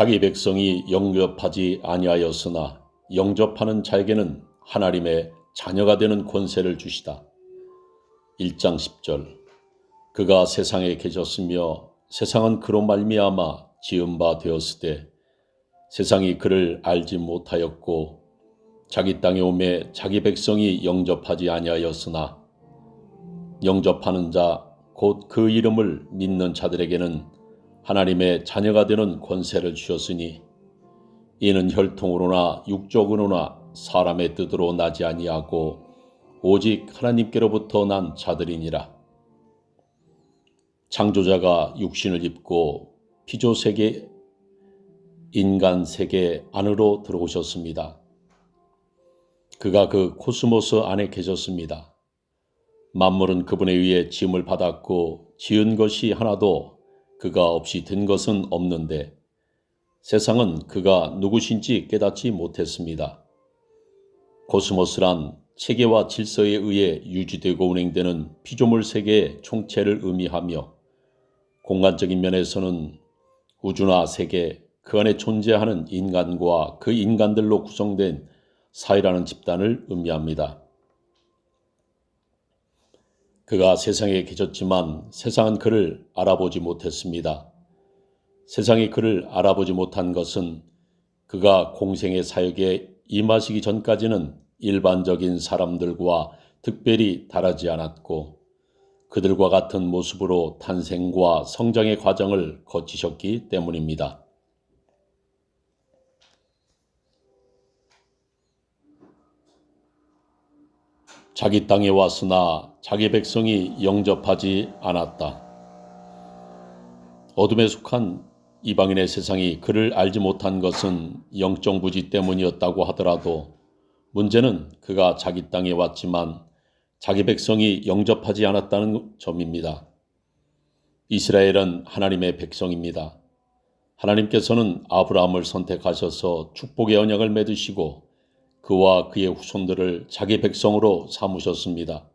자기 백성이 영접하지 아니하였으나 영접하는 자에게는 하나님의 자녀가 되는 권세를 주시다. 1장 10절 그가 세상에 계셨으며 세상은 그로 말미암아 지은 바 되었으되 세상이 그를 알지 못하였고 자기 땅에 오매 자기 백성이 영접하지 아니하였으나 영접하는 자 곧 그 이름을 믿는 자들에게는 하나님의 자녀가 되는 권세를 주셨으니 이는 혈통으로나 육적으로나 사람의 뜻으로 나지 아니하고 오직 하나님께로부터 난 자들이니라. 창조자가 육신을 입고 피조 세계 인간 세계 안으로 들어오셨습니다. 그가 그 코스모스 안에 계셨습니다. 만물은 그분에 의해 지음을 받았고 지은 것이 하나도 그가 없이 된 것은 없는데 세상은 그가 누구신지 깨닫지 못했습니다. 코스모스란 체계와 질서에 의해 유지되고 운행되는 피조물 세계의 총체를 의미하며 공간적인 면에서는 우주나 세계, 그 안에 존재하는 인간과 그 인간들로 구성된 사회라는 집단을 의미합니다. 그가 세상에 계셨지만 세상은 그를 알아보지 못했습니다. 세상이 그를 알아보지 못한 것은 그가 공생의 사역에 임하시기 전까지는 일반적인 사람들과 특별히 다르지 않았고 그들과 같은 모습으로 탄생과 성장의 과정을 거치셨기 때문입니다. 자기 땅에 왔으나 자기 백성이 영접하지 않았다. 어둠에 속한 이방인의 세상이 그를 알지 못한 것은 영적 무지 때문이었다고 하더라도 문제는 그가 자기 땅에 왔지만 자기 백성이 영접하지 않았다는 점입니다. 이스라엘은 하나님의 백성입니다. 하나님께서는 아브라함을 선택하셔서 축복의 언약을 맺으시고 그와 그의 후손들을 자기 백성으로 삼으셨습니다.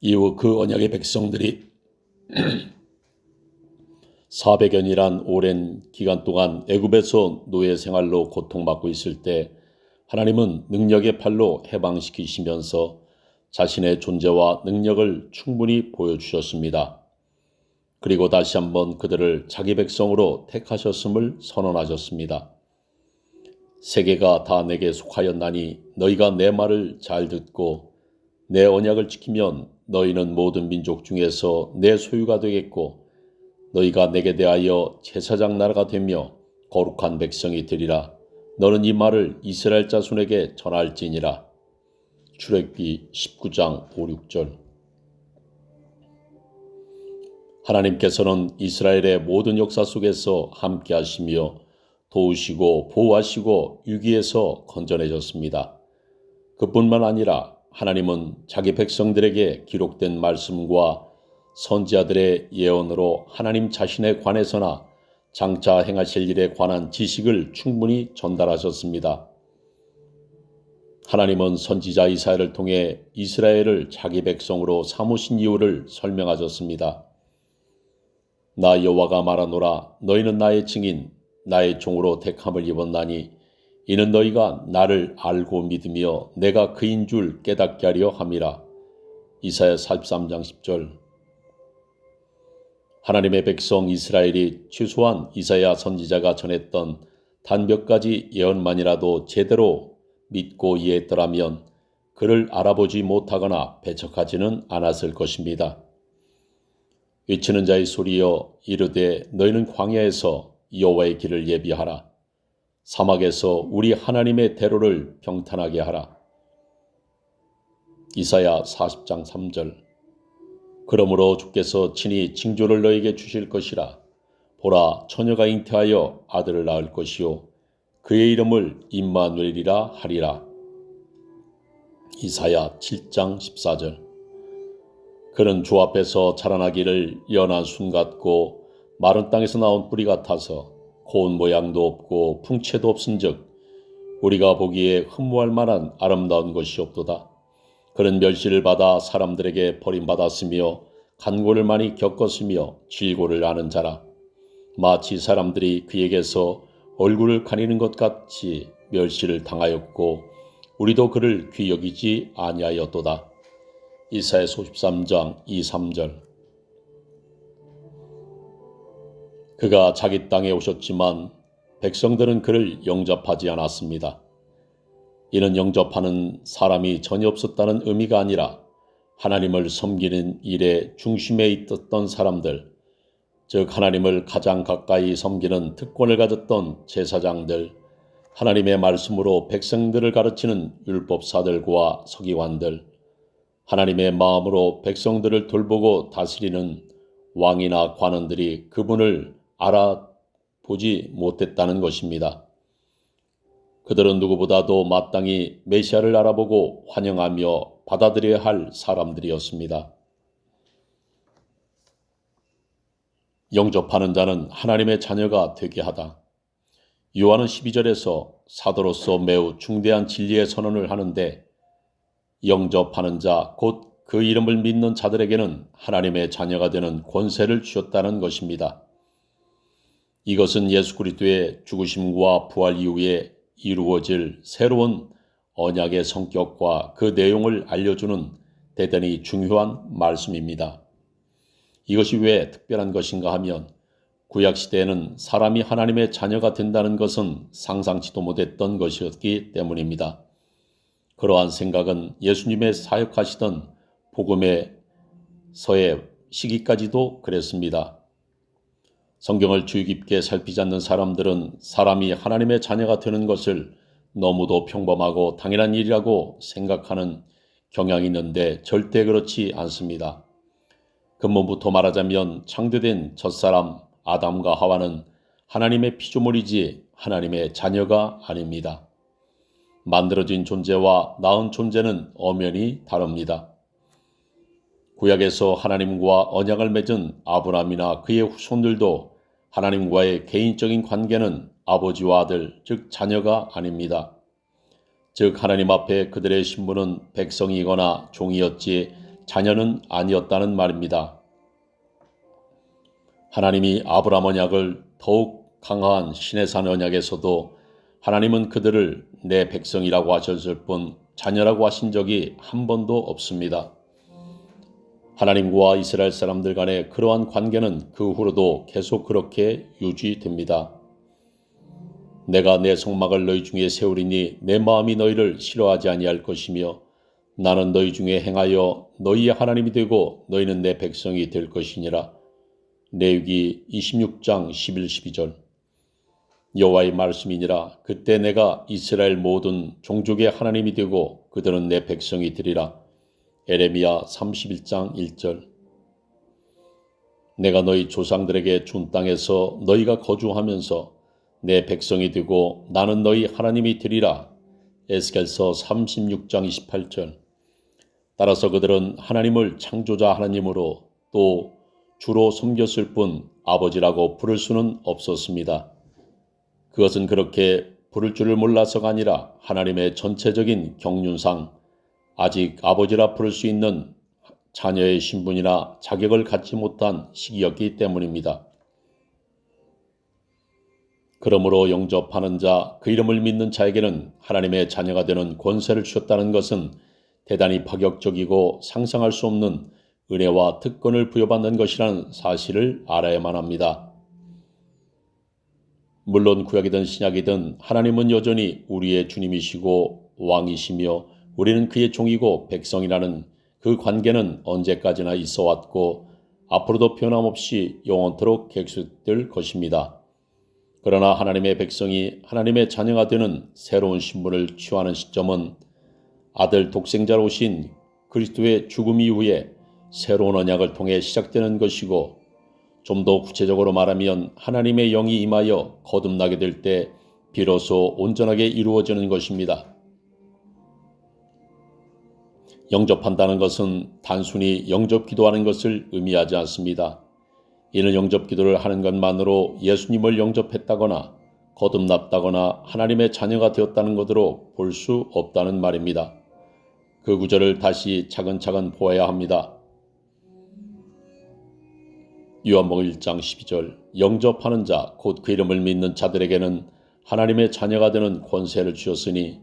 이후 그 언약의 백성들이 400년이란 오랜 기간 동안 애굽에서 노예 생활로 고통받고 있을 때 하나님은 능력의 팔로 해방시키시면서 자신의 존재와 능력을 충분히 보여주셨습니다. 그리고 다시 한번 그들을 자기 백성으로 택하셨음을 선언하셨습니다. 세계가 다 내게 속하였나니 너희가 내 말을 잘 듣고 내 언약을 지키면 너희는 모든 민족 중에서 내 소유가 되겠고 너희가 내게 대하여 제사장 나라가 되며 거룩한 백성이 되리라. 너는 이 말을 이스라엘 자손에게 전할지니라. 출애굽기 19장 5, 6절 하나님께서는 이스라엘의 모든 역사 속에서 함께 하시며 도우시고 보호하시고 위기에서 건져내셨습니다. 그뿐만 아니라 하나님은 자기 백성들에게 기록된 말씀과 선지자들의 예언으로 하나님 자신에 관해서나 장차 행하실 일에 관한 지식을 충분히 전달하셨습니다. 하나님은 선지자 이사야를 통해 이스라엘을 자기 백성으로 삼으신 이유를 설명하셨습니다. 나 여호와가 말하노라 너희는 나의 증인 나의 종으로 택함을 입었나니 이는 너희가 나를 알고 믿으며 내가 그인 줄 깨닫게 하려 함이라. 이사야 43장 10절 하나님의 백성 이스라엘이 최소한 이사야 선지자가 전했던 단 몇 가지 예언만이라도 제대로 믿고 이해했더라면 그를 알아보지 못하거나 배척하지는 않았을 것입니다. 외치는 자의 소리여 이르되 너희는 광야에서 여호와의 길을 예비하라. 사막에서 우리 하나님의 대로를 병탄하게 하라. 이사야 40장 3절 그러므로 주께서 친히 징조를 너에게 주실 것이라. 보라 처녀가 잉태하여 아들을 낳을 것이요 그의 이름을 임마누엘이라 하리라. 이사야 7장 14절 그는 주 앞에서 자라나기를 연한 순 같고 마른 땅에서 나온 뿌리 같아서 고운 모양도 없고 풍채도 없은즉 우리가 보기에 흠모할 만한 아름다운 것이 없도다. 그는 멸시를 받아 사람들에게 버림받았으며 간고를 많이 겪었으며 질고를 아는 자라. 마치 사람들이 그에게서 얼굴을 가리는 것 같이 멸시를 당하였고 우리도 그를 귀 여기지 아니하였도다. 이사야서 53장 2, 3절 그가 자기 땅에 오셨지만 백성들은 그를 영접하지 않았습니다. 이는 영접하는 사람이 전혀 없었다는 의미가 아니라 하나님을 섬기는 일에 중심에 있었던 사람들, 즉 하나님을 가장 가까이 섬기는 특권을 가졌던 제사장들, 하나님의 말씀으로 백성들을 가르치는 율법사들과 서기관들, 하나님의 마음으로 백성들을 돌보고 다스리는 왕이나 관원들이 그분을 알아보지 못했다는 것입니다. 그들은 누구보다도 마땅히 메시아를 알아보고 환영하며 받아들여야 할 사람들이었습니다. 영접하는 자는 하나님의 자녀가 되게 하다. 요한은 12절에서 사도로서 매우 중대한 진리의 선언을 하는데 영접하는 자, 곧 그 이름을 믿는 자들에게는 하나님의 자녀가 되는 권세를 주셨다는 것입니다. 이것은 예수 그리스도의 죽으심과 부활 이후에 이루어질 새로운 언약의 성격과 그 내용을 알려주는 대단히 중요한 말씀입니다. 이것이 왜 특별한 것인가 하면 구약 시대에는 사람이 하나님의 자녀가 된다는 것은 상상치도 못했던 것이었기 때문입니다. 그러한 생각은 예수님의 사역하시던 복음의 서의 시기까지도 그랬습니다. 성경을 주의 깊게 살피지 않는 사람들은 사람이 하나님의 자녀가 되는 것을 너무도 평범하고 당연한 일이라고 생각하는 경향이 있는데 절대 그렇지 않습니다. 근본부터 말하자면 창조된 첫사람 아담과 하와는 하나님의 피조물이지 하나님의 자녀가 아닙니다. 만들어진 존재와 낳은 존재는 엄연히 다릅니다. 구약에서 하나님과 언약을 맺은 아브라함이나 그의 후손들도 하나님과의 개인적인 관계는 아버지와 아들, 즉 자녀가 아닙니다. 즉 하나님 앞에 그들의 신분은 백성이거나 종이었지 자녀는 아니었다는 말입니다. 하나님이 아브라함 언약을 더욱 강한 신의 산 언약에서도 하나님은 그들을 내 백성이라고 하셨을 뿐 자녀라고 하신 적이 한 번도 없습니다. 하나님과 이스라엘 사람들 간의 그러한 관계는 그 후로도 계속 그렇게 유지됩니다. 내가 내 성막을 너희 중에 세우리니 내 마음이 너희를 싫어하지 아니할 것이며 나는 너희 중에 행하여 너희의 하나님이 되고 너희는 내 백성이 될 것이니라. 레위기 26장 11, 12절 여호와의 말씀이니라 그때 내가 이스라엘 모든 종족의 하나님이 되고 그들은 내 백성이 되리라. 에레미야 31장 1절 내가 너희 조상들에게 준 땅에서 너희가 거주하면서 내 백성이 되고 나는 너희 하나님이 되리라. 에스겔서 36장 28절 따라서 그들은 하나님을 창조자 하나님으로 또 주로 섬겼을 뿐 아버지라고 부를 수는 없었습니다. 그것은 그렇게 부를 줄을 몰라서가 아니라 하나님의 전체적인 경륜상 아직 아버지라 부를 수 있는 자녀의 신분이나 자격을 갖지 못한 시기였기 때문입니다. 그러므로 영접하는 자, 그 이름을 믿는 자에게는 하나님의 자녀가 되는 권세를 주셨다는 것은 대단히 파격적이고 상상할 수 없는 은혜와 특권을 부여받는 것이라는 사실을 알아야만 합니다. 물론 구약이든 신약이든 하나님은 여전히 우리의 주님이시고 왕이시며 우리는 그의 종이고 백성이라는 그 관계는 언제까지나 있어 왔고 앞으로도 변함없이 영원토록 객수될 것입니다. 그러나 하나님의 백성이 하나님의 자녀가 되는 새로운 신분을 취하는 시점은 아들 독생자로 오신 그리스도의 죽음 이후에 새로운 언약을 통해 시작되는 것이고 좀 더 구체적으로 말하면 하나님의 영이 임하여 거듭나게 될 때 비로소 온전하게 이루어지는 것입니다. 영접한다는 것은 단순히 영접 기도하는 것을 의미하지 않습니다. 이는 영접 기도를 하는 것만으로 예수님을 영접했다거나 거듭났다거나 하나님의 자녀가 되었다는 것으로 볼 수 없다는 말입니다. 그 구절을 다시 차근차근 보아야 합니다. 요한복음 1장 12절 영접하는 자 곧 그 이름을 믿는 자들에게는 하나님의 자녀가 되는 권세를 주셨으니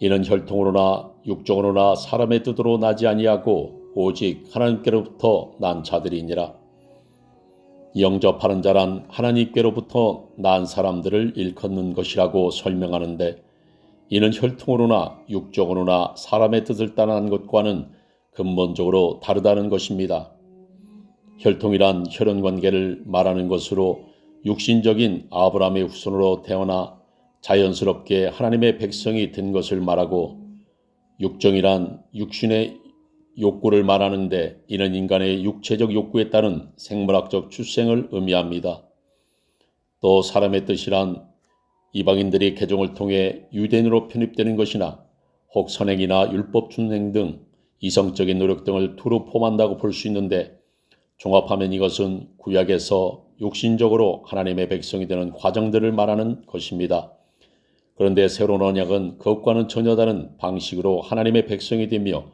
이는 혈통으로나 육적으로나 사람의 뜻으로 나지 아니하고 오직 하나님께로부터 난 자들이니라. 영접하는 자란 하나님께로부터 난 사람들을 일컫는 것이라고 설명하는데 이는 혈통으로나 육적으로나 사람의 뜻을 따르는 것과는 근본적으로 다르다는 것입니다. 혈통이란 혈연 관계를 말하는 것으로 육신적인 아브라함의 후손으로 태어나 자연스럽게 하나님의 백성이 된 것을 말하고 육정이란 육신의 욕구를 말하는데 이는 인간의 육체적 욕구에 따른 생물학적 출생을 의미합니다. 또 사람의 뜻이란 이방인들이 개종을 통해 유대인으로 편입되는 것이나 혹 선행이나 율법 준행 등 이성적인 노력 등을 두루 포함한다고 볼 수 있는데 종합하면 이것은 구약에서 육신적으로 하나님의 백성이 되는 과정들을 말하는 것입니다. 그런데 새로운 언약은 그것과는 전혀 다른 방식으로 하나님의 백성이 되며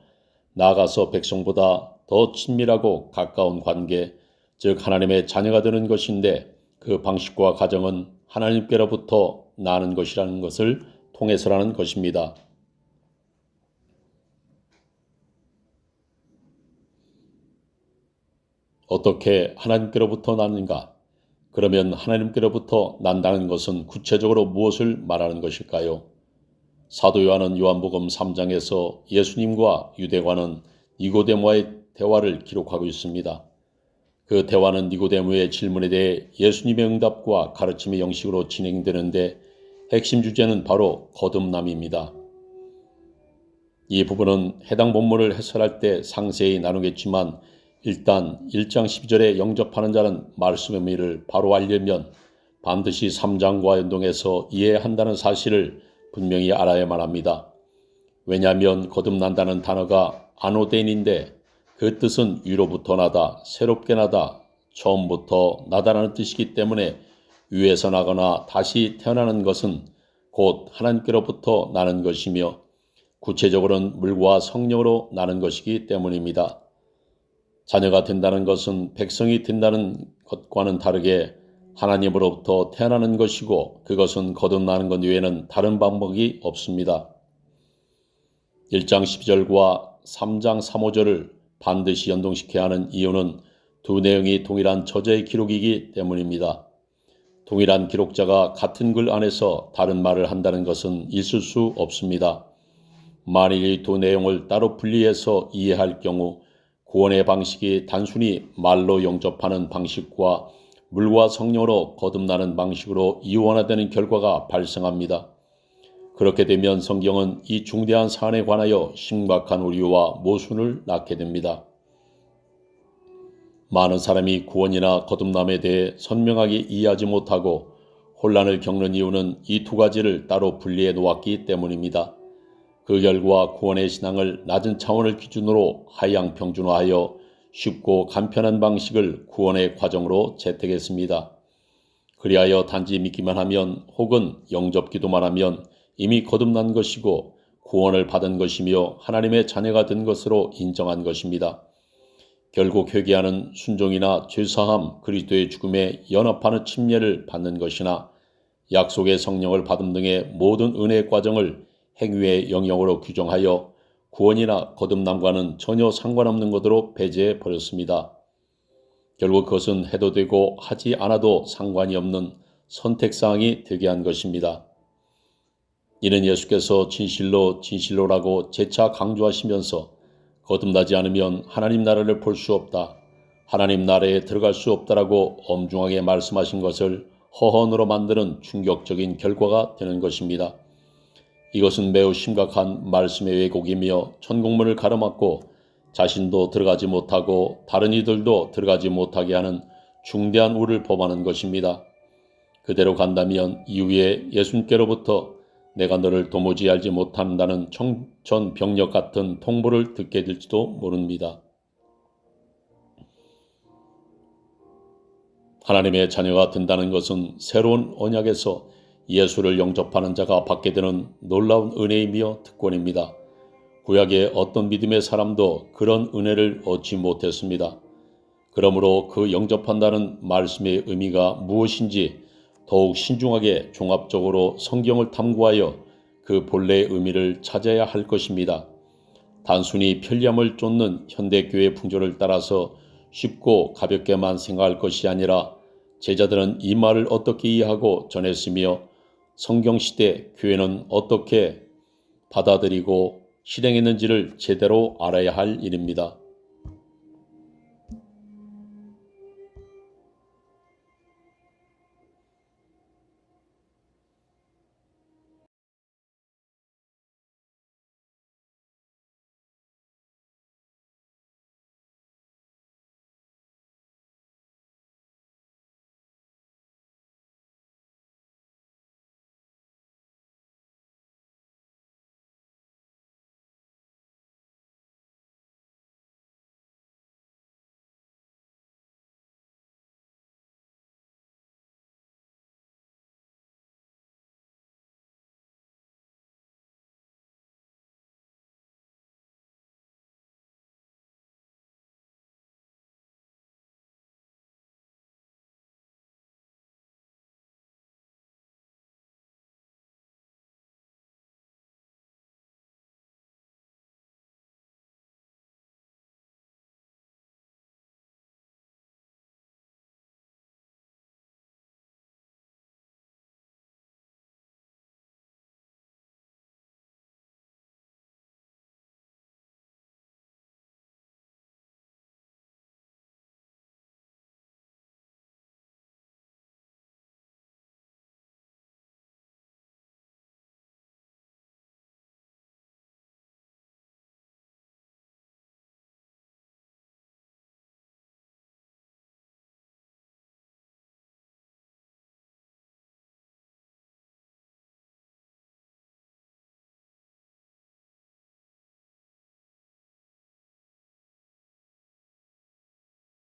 나아가서 백성보다 더 친밀하고 가까운 관계, 즉 하나님의 자녀가 되는 것인데 그 방식과 과정은 하나님께로부터 나는 것이라는 것을 통해서라는 것입니다. 어떻게 하나님께로부터 나는가? 그러면 하나님께로부터 난다는 것은 구체적으로 무엇을 말하는 것일까요? 사도 요한은 요한복음 3장에서 예수님과 유대관은 니고데모와의 대화를 기록하고 있습니다. 그 대화는 니고데모의 질문에 대해 예수님의 응답과 가르침의 형식으로 진행되는데 핵심 주제는 바로 거듭남입니다. 이 부분은 해당 본문을 해설할 때 상세히 나누겠지만 일단 1장 12절에 영접하는 자는 말씀의 의미를 바로 알려면 반드시 3장과 연동해서 이해한다는 사실을 분명히 알아야만 합니다. 왜냐하면 거듭난다는 단어가 아노덴인데 그 뜻은 위로부터 나다, 새롭게 나다, 처음부터 나다라는 뜻이기 때문에 위에서 나거나 다시 태어나는 것은 곧 하나님께로부터 나는 것이며 구체적으로는 물과 성령으로 나는 것이기 때문입니다. 자녀가 된다는 것은 백성이 된다는 것과는 다르게 하나님으로부터 태어나는 것이고 그것은 거듭나는 것 외에는 다른 방법이 없습니다. 1장 12절과 3장 3, 5절을 반드시 연동시켜야 하는 이유는 두 내용이 동일한 저자의 기록이기 때문입니다. 동일한 기록자가 같은 글 안에서 다른 말을 한다는 것은 있을 수 없습니다. 만일 이 두 내용을 따로 분리해서 이해할 경우 구원의 방식이 단순히 말로 영접하는 방식과 물과 성령으로 거듭나는 방식으로 이원화되는 결과가 발생합니다. 그렇게 되면 성경은 이 중대한 사안에 관하여 심각한 우려와 모순을 낳게 됩니다. 많은 사람이 구원이나 거듭남에 대해 선명하게 이해하지 못하고 혼란을 겪는 이유는 이 두 가지를 따로 분리해 놓았기 때문입니다. 그 결과 구원의 신앙을 낮은 차원을 기준으로 하향 평준화하여 쉽고 간편한 방식을 구원의 과정으로 채택했습니다. 그리하여 단지 믿기만 하면 혹은 영접 기도만 하면 이미 거듭난 것이고 구원을 받은 것이며 하나님의 자녀가 된 것으로 인정한 것입니다. 결국 회개하는 순종이나 죄사함, 그리스도의 죽음에 연합하는 침례를 받는 것이나 약속의 성령을 받음 등의 모든 은혜의 과정을 행위의 영역으로 규정하여 구원이나 거듭남과는 전혀 상관없는 것으로 배제해 버렸습니다. 결국 그것은 해도 되고 하지 않아도 상관이 없는 선택사항이 되게 한 것입니다. 이는 예수께서 진실로 진실로라고 재차 강조하시면서 거듭나지 않으면 하나님 나라를 볼 수 없다. 하나님 나라에 들어갈 수 없다라고 엄중하게 말씀하신 것을 허언으로 만드는 충격적인 결과가 되는 것입니다. 이것은 매우 심각한 말씀의 왜곡이며 천국문을 가로막고 자신도 들어가지 못하고 다른 이들도 들어가지 못하게 하는 중대한 우를 범하는 것입니다. 그대로 간다면 이후에 예수님께로부터 내가 너를 도무지 알지 못한다는 청천벽력 같은 통보를 듣게 될지도 모릅니다. 하나님의 자녀가 된다는 것은 새로운 언약에서 예수를 영접하는 자가 받게 되는 놀라운 은혜이며 특권입니다. 구약의 어떤 믿음의 사람도 그런 은혜를 얻지 못했습니다. 그러므로 그 영접한다는 말씀의 의미가 무엇인지 더욱 신중하게 종합적으로 성경을 탐구하여 그 본래의 의미를 찾아야 할 것입니다. 단순히 편리함을 쫓는 현대교회 풍조를 따라서 쉽고 가볍게만 생각할 것이 아니라 제자들은 이 말을 어떻게 이해하고 전했으며 성경 시대 교회는 어떻게 받아들이고 실행했는지를 제대로 알아야 할 일입니다.